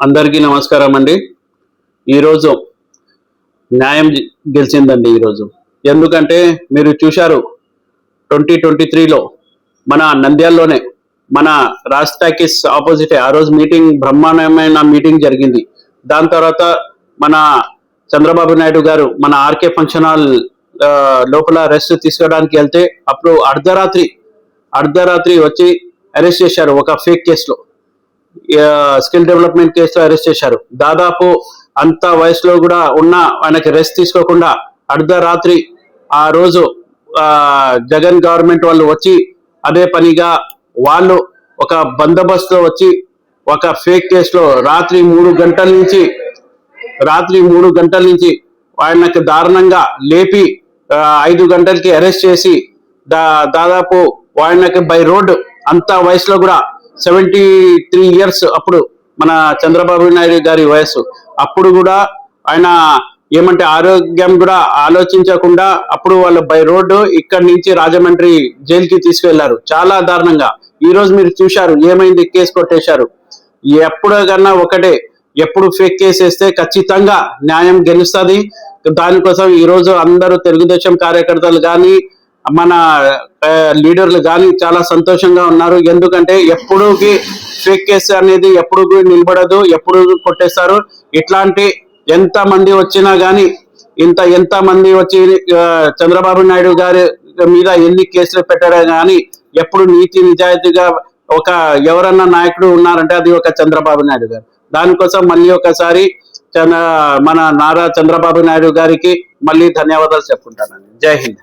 అందరికీ నమస్కారం అండి. ఈరోజు న్యాయం గెలిచిందండి ఈరోజు. ఎందుకంటే మీరు చూశారు ట్వంటీ ట్వంటీ త్రీలో మన నంద్యాల్లోనే మన రాజ్ టాకీస్ ఆపోజిటే ఆ రోజు మీటింగ్ బ్రహ్మాండమైన మీటింగ్ జరిగింది. దాని తర్వాత మన చంద్రబాబు నాయుడు గారు మన ఆర్కే ఫంక్షన్ హాల్ లోపల రెస్ట్ తీసుకోవడానికి వెళ్తే అప్పుడు అర్ధరాత్రి అర్ధరాత్రి వచ్చి అరెస్ట్ చేశారు ఒక ఫేక్ కేసులో. స్కిల్ డెవలప్మెంట్ కేసులో అరెస్ట్ చేశారు. దాదాపు అంత వయసులో కూడా ఉన్న ఆయనకి రెస్ట్ తీసుకోకుండా అర్ధరాత్రి ఆ రోజు జగన్ గవర్నమెంట్ వాళ్ళు వచ్చి అదే పనిగా వాళ్ళు ఒక బందోబస్తులో వచ్చి ఒక ఫేక్ కేసులో రాత్రి మూడు గంటల నుంచి రాత్రి మూడు గంటల నుంచి ఆయనకు దారుణంగా లేపి ఐదు గంటలకి అరెస్ట్ చేసి దా దాదాపు ఆయనకి బై రోడ్ అంత వయసులో కూడా సెవెంటీ త్రీ ఇయర్స్ అప్పుడు మన చంద్రబాబు నాయుడు గారి వయసు అప్పుడు కూడా ఆయన ఏమంటే ఆరోగ్యం కూడా ఆలోచించకుండా అప్పుడు వాళ్ళు బై రోడ్డు ఇక్కడి నుంచి రాజమండ్రి జైలుకి తీసుకెళ్ళారు. చాలా దారుణంగా. ఈ రోజు మీరు చూశారు ఏమైంది కేసు కొట్టేశారు? ఎప్పుడు కన్నా ఒకటే ఎప్పుడు ఫేక్ కేసు వేస్తే ఖచ్చితంగా న్యాయం గెలుస్తుంది. దానికోసం ఈ రోజు అందరూ తెలుగుదేశం కార్యకర్తలు కానీ మన లీడర్లు కానీ చాలా సంతోషంగా ఉన్నారు. ఎందుకంటే ఎప్పుడుకి ఫేక్ కేసు అనేది ఎప్పుడు నిలబడదు ఎప్పుడు కొట్టేస్తారు. ఇట్లాంటి ఎంత మంది వచ్చినా కానీ ఇంత ఎంత మంది వచ్చి చంద్రబాబు నాయుడు గారి మీద ఎన్ని కేసులు పెట్టడం కానీ ఎప్పుడు నీతి నిజాయితీగా ఒక ఎవరన్నా నాయకుడు ఉన్నారంటే అది ఒక చంద్రబాబు నాయుడు గారు. దానికోసం మళ్ళీ ఒకసారి మన నారా చంద్రబాబు నాయుడు గారికి మళ్ళీ ధన్యవాదాలు చెప్పుకుంటానండి. జై హింద్.